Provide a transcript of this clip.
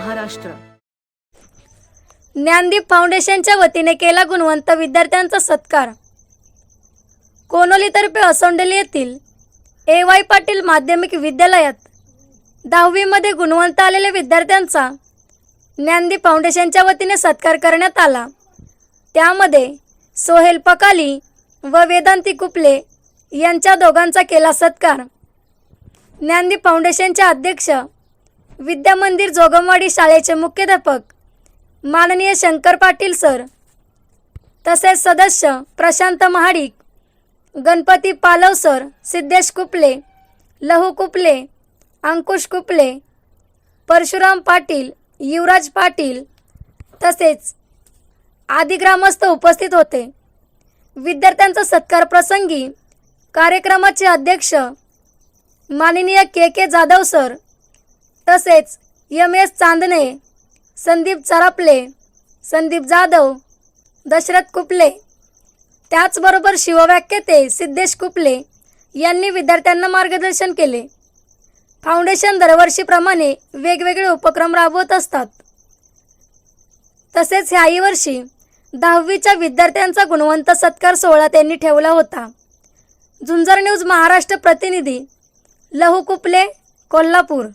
महाराष्ट्र. ज्ञानदीप फाउंडेशनच्या वतीने केला गुणवंत विद्यार्थ्यांचा सत्कार. कोनोलीतर्फे असोंडली येथील ए वाय पाटील माध्यमिक विद्यालयात दहावीमध्ये गुणवंत आलेल्या विद्यार्थ्यांचा ज्ञानदीप फाउंडेशनच्या वतीने सत्कार करण्यात आला. त्यामध्ये सोहेल पकाली व वेदांती कुपले यांच्या दोघांचा केला सत्कार. ज्ञानदीप फाउंडेशनच्या अध्यक्ष विद्यामंदिर जोगमवाडी शाळेचे मुख्याध्यापक माननीय शंकर पाटील सर तसेच सदस्य प्रशांत महाडिक गणपती पालव सर सिद्धेश कुपले लहू कुपले अंकुश कुपले परशुराम पाटील युवराज पाटील तसेच आदी ग्रामस्थ उपस्थित होते. विद्यार्थ्यांचा सत्कार प्रसंगी कार्यक्रमाचे अध्यक्ष माननीय के के जाधव सर तसेच यम एस चांदणे संदीप चरापले संदीप जाधव दशरथ कुपले त्याचबरोबर शिवव्याख्येते सिद्धेश कुपले यांनी विद्यार्थ्यांना मार्गदर्शन केले. फाउंडेशन दरवर्षीप्रमाणे वेगवेगळे उपक्रम राबवत असतात. तसेच ह्याही वर्षी दहावीच्या विद्यार्थ्यांचा गुणवंत सत्कार सोहळा त्यांनी ठेवला होता. झुंजर न्यूज महाराष्ट्र प्रतिनिधी लहू कुपले कोल्हापूर.